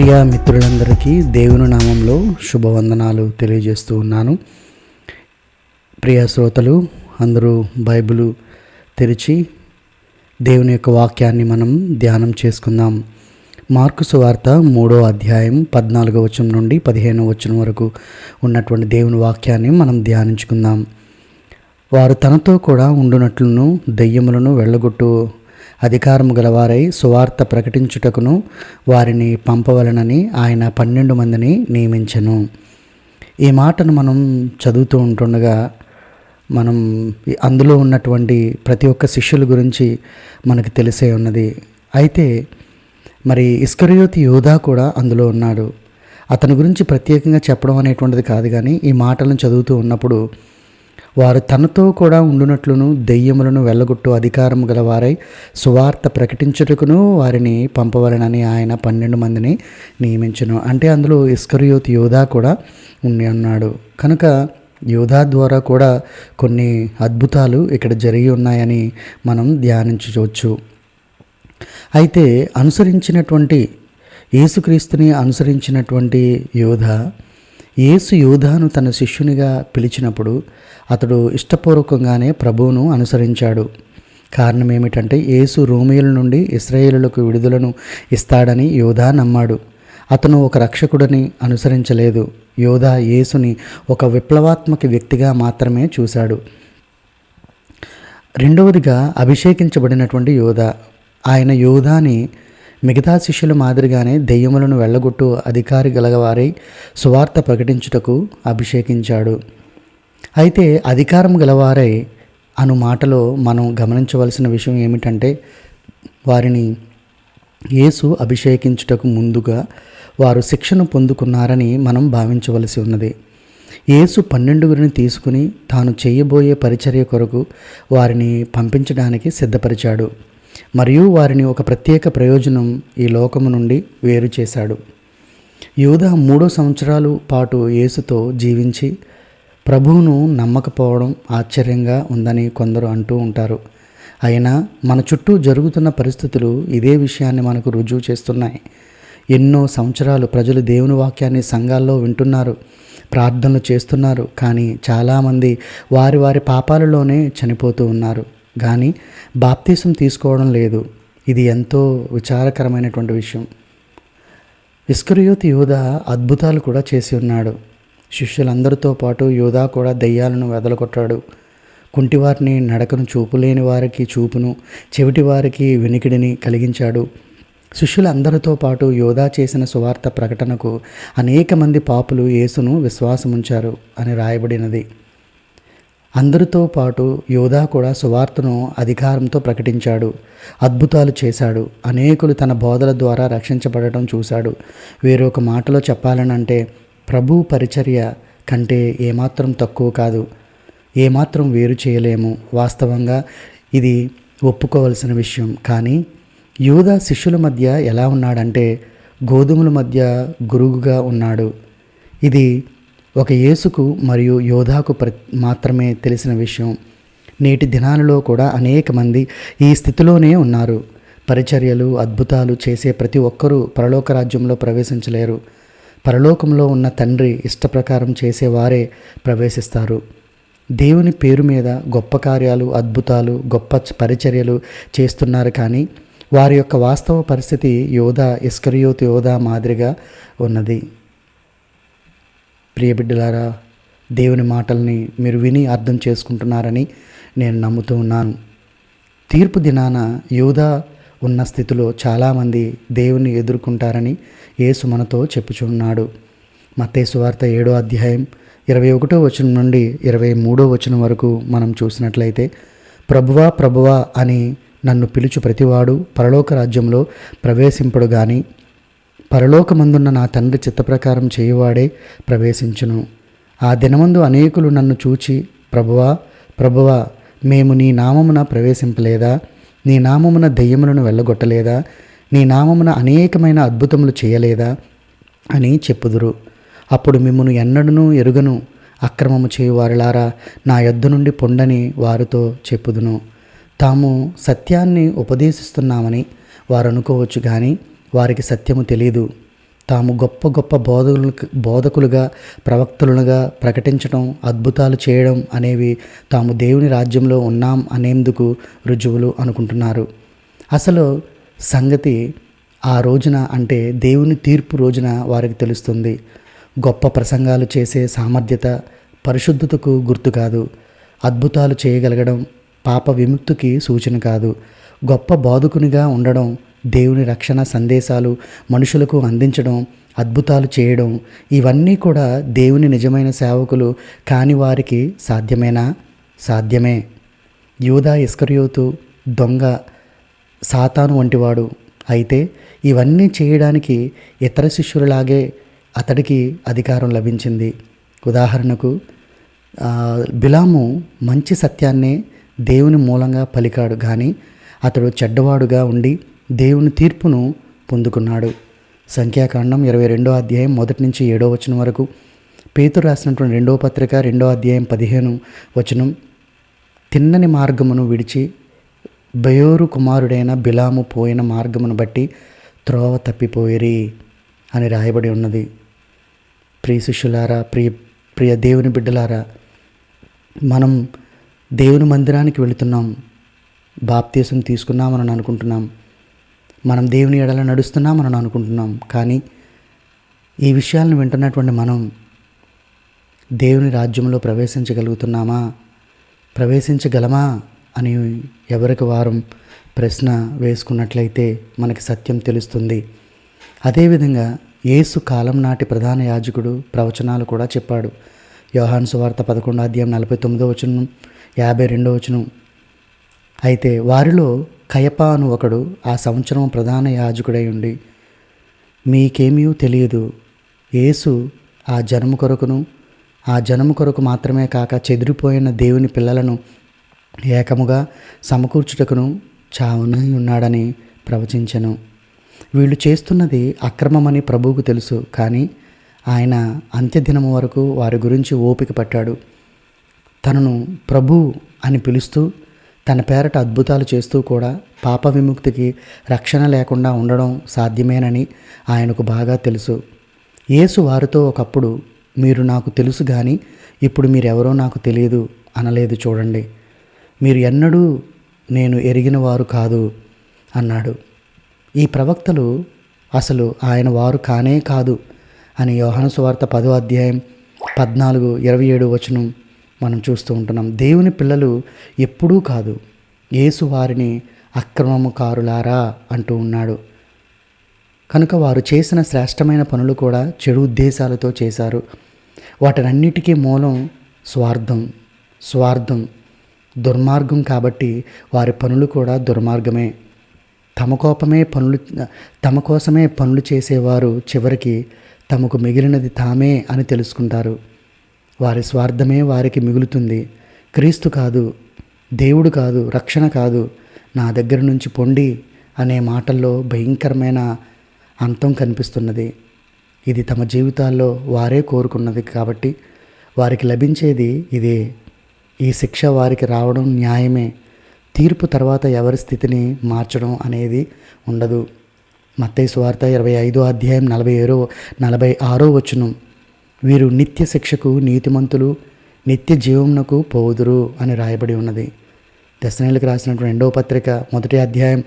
ప్రియ మిత్రులందరికీ దేవుని నామంలో శుభవందనాలు తెలియజేస్తూ ఉన్నాను. ప్రియ శ్రోతలు అందరూ బైబిల్ తెరిచి దేవుని యొక్క వాక్యాన్ని మనం ధ్యానం చేసుకుందాం. మార్కు సువార్త మూడో అధ్యాయం పద్నాలుగో వచనం నుండి పదిహేనో వచనం వరకు ఉన్నటువంటి దేవుని వాక్యాన్ని మనం ధ్యానించుకుందాం. వారు తనతో కూడా ఉండునట్లును దెయ్యములను వెళ్ళగొట్టు అధికారము గలవారై సువార్త ప్రకటించుటకును వారిని పంపవలనని ఆయన పన్నెండు మందిని నియమించను. ఈ మాటను మనం చదువుతూ ఉంటుండగా మనం అందులో ఉన్నటువంటి ప్రతి ఒక్క శిష్యుల గురించి మనకు తెలిసే ఉన్నది. అయితే మరి ఇస్కరయోతి యోధా కూడా అందులో ఉన్నాడు. అతని గురించి ప్రత్యేకంగా చెప్పడం అనేటువంటిది కాదు కానీ ఈ మాటలను చదువుతూ ఉన్నప్పుడు వారు తనతో కూడా ఉండునట్లును దెయ్యములను వెళ్ళగొట్టు అధికారం గలవారై సువార్త ప్రకటించుటకును వారిని పంపవలనని ఆయన పన్నెండు మందిని నియమించను. అంటే అందులో ఇస్కరియోత్ యోధా కూడా ఉండి ఉన్నాడు. కనుక యోధా ద్వారా కూడా కొన్ని అద్భుతాలు ఇక్కడ జరిగి ఉన్నాయని మనం ధ్యానించవచ్చు. అయితే అనుసరించినటువంటి యేసుక్రీస్తుని అనుసరించినటువంటి యోధ యేసు యోధాను తన శిష్యునిగా పిలిచినప్పుడు అతడు ఇష్టపూర్వకంగానే ప్రభువును అనుసరించాడు. కారణం ఏమిటంటే యేసు రోమియుల నుండి ఇస్రాయేలులకు విడుదలను ఇస్తాడని యోధా నమ్మాడు. అతను ఒక రక్షకుడిని అనుసరించలేదు. యోధా యేసుని ఒక విప్లవాత్మక వ్యక్తిగా మాత్రమే చూశాడు. రెండవదిగా అభిషేకించబడినటువంటి యోధ ఆయన యోధాని మిగతా శిష్యుల మాదిరిగానే దెయ్యములను వెళ్ళగొట్టు అధికారి గలవారై సువార్త ప్రకటించుటకు అభిషేకించాడు. అయితే అధికారం గలవారై అను మాటలో మనం గమనించవలసిన విషయం ఏమిటంటే వారిని యేసు అభిషేకించుటకు ముందుగా వారు శిక్షను పొందుకున్నారని మనం భావించవలసి ఉన్నది. యేసు పన్నెండుగురిని తీసుకుని తాను చేయబోయే పరిచర్య కొరకు వారిని పంపించడానికి సిద్ధపరిచాడు. మరియు వారిని ఒక ప్రత్యేక ప్రయోజనం ఈ లోకము నుండి వేరు చేశాడు. యూద మూడో సంవత్సరాలు పాటు యేసుతో జీవించి ప్రభువును నమ్మకపోవడం ఆశ్చర్యంగా ఉందని కొందరు అంటూ ఉంటారు. అయినా మన చుట్టూ జరుగుతున్న పరిస్థితులు ఇదే విషయాన్ని మనకు రుజువు చేస్తున్నాయి. ఎన్నో సంవత్సరాలు ప్రజలు దేవుని వాక్యాన్ని సంఘాల్లో వింటున్నారు ప్రార్థనలు చేస్తున్నారు కానీ చాలామంది వారి వారి పాపాలలోనే చనిపోతూ ఉన్నారు. కానీ బాప్తీసం తీసుకోవడం లేదు. ఇది ఎంతో విచారకరమైనటువంటి విషయం. ఇస్కరియోతి యోధ అద్భుతాలు కూడా చేసి ఉన్నాడు. శిష్యులందరితో పాటు యోధా కూడా దయ్యాలను వెదలగొట్టాడు. కుంటివారిని నడకను చూపులేని వారికి చూపును చెవిటి వారికి వినికిడిని కలిగించాడు. శిష్యులందరితో పాటు యోధా చేసిన సువార్త ప్రకటనకు అనేక మంది పాపులు యేసును విశ్వాసముంచారు అని రాయబడినది. అందరితో పాటు యోధా కూడా సువార్తను అధికారంతో ప్రకటించాడు అద్భుతాలు చేశాడు అనేకులు తన బోధల ద్వారా రక్షించబడటం చూశాడు. వేరొక మాటలో చెప్పాలనంటే ప్రభు పరిచర్య కంటే ఏమాత్రం తక్కువ కాదు. ఏమాత్రం వేరు చేయలేము. వాస్తవంగా ఇది ఒప్పుకోవలసిన విషయం. కానీ యోధ శిష్యుల మధ్య ఎలా ఉన్నాడంటే గోధుమల మధ్య గురుగుగా ఉన్నాడు. ఇది ఒక యేసుకు మరియు యోధాకు ప్ర మాత్రమే తెలిసిన విషయం. నేటి దినాలలో కూడా అనేక మంది ఈ స్థితిలోనే ఉన్నారు. పరిచర్యలు అద్భుతాలు చేసే ప్రతి ఒక్కరూ పరలోక రాజ్యంలో ప్రవేశించలేరు. పరలోకంలో ఉన్న తండ్రి ఇష్టప్రకారం చేసేవారే ప్రవేశిస్తారు. దేవుని పేరు మీద గొప్ప కార్యాలు అద్భుతాలు గొప్ప పరిచర్యలు చేస్తున్నారు కానీ వారి యొక్క వాస్తవ పరిస్థితి యోధా ఇస్కరియోత్ యోధా మాదిరిగా ఉన్నది. ప్రియబిడ్డలారా దేవుని మాటల్ని మీరు విని అర్థం చేసుకుంటున్నారని నేను నమ్ముతూ ఉన్నాను. తీర్పు దినాన యోధా ఉన్న స్థితిలో చాలామంది దేవుని ఎదుర్కొంటారని యేసు మనతో చెప్పుచున్నాడు. మత్తయి వార్త ఏడో అధ్యాయం ఇరవై ఒకటో వచనం నుండి ఇరవై మూడో వచనం వరకు మనం చూసినట్లయితే ప్రభువా ప్రభువా అని నన్ను పిలుచు ప్రతివాడు పరలోక రాజ్యంలో ప్రవేశింపడు కానీ పరలోకమందున్న నా తండ్రి చిత్తప్రకారం చేయువాడే ప్రవేశించును. ఆ దినమందు అనేకులు నన్ను చూచి ప్రభువా ప్రభువా మేము నీ నామమున ప్రవేశింపలేదా? నీ నామమున దెయ్యములను వెళ్ళగొట్టలేదా? నీ నామమున అనేకమైన అద్భుతములు చేయలేదా? అని చెప్పుదురు. అప్పుడు మిమ్మను ఎన్నడను ఎరుగను. అక్రమము చేయువారులారా నా యొద్ద నుండి పొండని వారితో చెప్పుదును. తాము సత్యాన్ని ఉపదేశిస్తున్నామని వారు అనుకోవచ్చు కానీ వారికి సత్యము తెలియదు తాము గొప్ప గొప్ప బోధకులు బోధకులుగా ప్రవక్తలుగా ప్రకటించడం అద్భుతాలు చేయడం అనేవి తాము దేవుని రాజ్యంలో ఉన్నాం అనేందుకు రుజువులు అనుకుంటున్నారు. అసలు సంగతి ఆ రోజున అంటే దేవుని తీర్పు రోజున వారికి తెలుస్తుంది. గొప్ప ప్రసంగాలు చేసే సామర్థ్యత పరిశుద్ధతకు గుర్తు కాదు. అద్భుతాలు చేయగలగడం పాప విముక్తికి సూచన కాదు. గొప్ప బోధకునిగా ఉండడం దేవుని రక్షణ సందేశాలు మనుషులకు అందించడం అద్భుతాలు చేయడం ఇవన్నీ కూడా దేవుని నిజమైన సేవకులు కాని వారికి సాధ్యమేనా? సాధ్యమే. యూదా ఇస్కరియోతు దొంగ సాతాను వంటివాడు. అయితే ఇవన్నీ చేయడానికి ఇతర శిష్యులలాగే అతడికి అధికారం లభించింది. ఉదాహరణకు బిలాము మంచి సత్యాన్నే దేవుని మూలంగా పలికాడు. కానీ అతడు చెడ్డవాడుగా ఉండి దేవుని తీర్పును పొందుకున్నాడు. సంఖ్యాకాండం ఇరవై రెండో అధ్యాయం మొదటి నుంచి ఏడో వచనం వరకు. పేతురు రాసినటువంటి రెండో పత్రిక రెండో అధ్యాయం పదిహేను వచనం. తిన్నని మార్గమును విడిచి బయోరు కుమారుడైన బిలాము పోయిన మార్గమును బట్టి త్రోవ తప్పిపోయిరి అని రాయబడి ఉన్నది. ప్రియ శిష్యులారా ప్రియ ప్రియ దేవుని బిడ్డలారా మనం దేవుని మందిరానికి వెళుతున్నాం. బాప్తీసం తీసుకున్నామని అనుకుంటున్నాం. మనం దేవుని ఎడల నడుస్తున్నామని అనుకుంటున్నాం. కానీ ఈ విషయాలను వింటున్నటువంటి మనం దేవుని రాజ్యంలో ప్రవేశించగలుగుతున్నామా? ప్రవేశించగలమా? అని ఎవరికి వారం ప్రశ్న వేసుకున్నట్లయితే మనకి సత్యం తెలుస్తుంది. అదేవిధంగా యేసు కాలం నాటి ప్రధాన యాజకుడు ప్రవచనాలు కూడా చెప్పాడు. యోహాను సువార్త పదకొండు అధ్యాయం నలభై తొమ్మిదో వచనం యాభై రెండో వచనం అయితే వారిలో కయప అను ఒకడు ఆ సంవత్సరం ప్రధాన యాజకుడై ఉండి మీకేమీ తెలియదు. యేసు ఆ జనము కొరకును ఆ జనము కొరకు మాత్రమే కాక చెదిరిపోయిన దేవుని పిల్లలను ఏకముగా సమకూర్చుటకును చావునై ఉన్నాడని ప్రవచించను. వీళ్ళు చేస్తున్నది అక్రమమని ప్రభువుకు తెలుసు కానీ ఆయన అంత్యదినము వరకు వారి గురించి ఓపిక పట్టాడు. తనను ప్రభు అని పిలుస్తూ తన పేరట అద్భుతాలు చేస్తూ కూడా పాప విముక్తికి రక్షణ లేకుండా ఉండడం సాధ్యమేనని ఆయనకు బాగా తెలుసు. యేసు వారితో ఒకప్పుడు మీరు నాకు తెలుసు కానీ ఇప్పుడు మీరెవరో నాకు తెలియదు అనలేదు చూడండి. మీరు ఎన్నడూ నేను ఎరిగిన వారు కాదు అన్నాడు. ఈ ప్రవక్తలు అసలు ఆయన వారు కానే కాదు అని యోహన సువార్త పదో అధ్యాయం పద్నాలుగు ఇరవై ఏడు వచనం మనం చూస్తూ ఉంటున్నాం. దేవుని పిల్లలు ఎప్పుడూ కాదు. యేసు వారిని అక్రమముకారులారా అంటూ ఉన్నాడు. కనుక వారు చేసిన శ్రేష్టమైన పనులు కూడా చెడు ఉద్దేశాలతో చేశారు. వాటినన్నిటికీ మూలం స్వార్థం స్వార్థం దుర్మార్గం కాబట్టి వారి పనులు కూడా దుర్మార్గమే. తమ కోపమే పనులు తమ కోసమే పనులు చేసేవారు చివరికి తమకు మిగిలినది తామే అని తెలుసుకుంటారు. వారి స్వార్థమే వారికి మిగులుతుంది. క్రీస్తు కాదు దేవుడు కాదు రక్షణ కాదు నా దగ్గర నుంచి పొండి అనే మాటల్లో భయంకరమైన అంతం కనిపిస్తున్నది. ఇది తమ జీవితాల్లో వారే కోరుకున్నది కాబట్టి వారికి లభించేది ఇదే. ఈ శిక్ష వారికి రావడం న్యాయమే. తీర్పు తర్వాత ఎవరి స్థితిని మార్చడం అనేది ఉండదు. మత్తయి స్వార్థ ఇరవై ఐదో అధ్యాయం నలభై ఏడో నలభై ఆరో వచనం. వీరు నిత్య శిక్షకు నీతిమంతులు నిత్య జీవమునకు పోదురు అని రాయబడి ఉన్నది. దశనేలకు రాసినటువంటి రెండవ పత్రిక మొదటి అధ్యాయం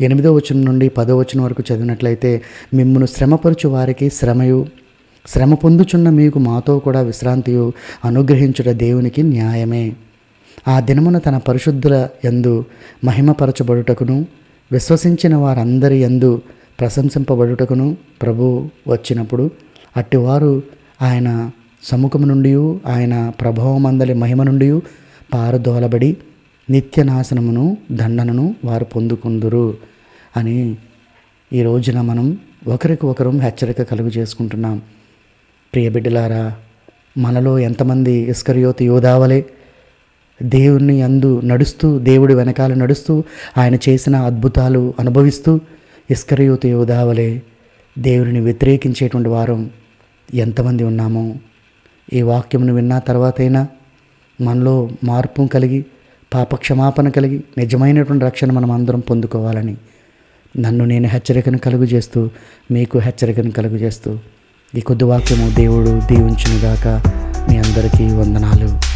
ఎనిమిదో వచనం నుండి పదో వచనం వరకు చదివినట్లయితే మిమ్మల్ని శ్రమపరచు వారికి శ్రమయు. శ్రమ పొందుచున్న మీకు మాతో కూడా విశ్రాంతియు. అనుగ్రహించుట దేవునికి న్యాయమే. ఆ దినమున తన పరిశుద్ధుల యందు మహిమపరచబడుటకును విశ్వసించిన వారందరి యందు ప్రశంసింపబడుటకును ప్రభు వచ్చినప్పుడు అట్టివారు ఆయన సముఖము నుండి ఆయన ప్రభావమందలి మహిమ నుండి పారదోలబడి నిత్య నాశనమును దండనను వారు పొందుకుందురు అని ఈ రోజున మనం ఒకరికి ఒకరు హెచ్చరిక కలుగు చేసుకుంటున్నాం. ప్రియ బిడ్డలారా మనలో ఎంతమంది ఇస్కరియోతు యోధావలే దేవుణ్ణి అందు నడుస్తూ దేవుడి వెనకాల నడుస్తూ ఆయన చేసిన అద్భుతాలు అనుభవిస్తూ ఇస్కరియోతు యోధావలే దేవుడిని వ్యతిరేకించేటువంటి వారం ఎంతమంది ఉన్నామో ఈ వాక్యమును విన్న తర్వాతైనా మనలో మార్పు కలిగి పాపక్షమాపణ కలిగి నిజమైనటువంటి రక్షణ మనం అందరం పొందుకోవాలని నన్ను నేను హెచ్చరికను కలుగు చేస్తూ మీకు హెచ్చరికను కలుగు చేస్తూ ఈ కొద్ది వాక్యము దేవుడు దీవించునుగాక. మీ అందరికీ వందనాలు.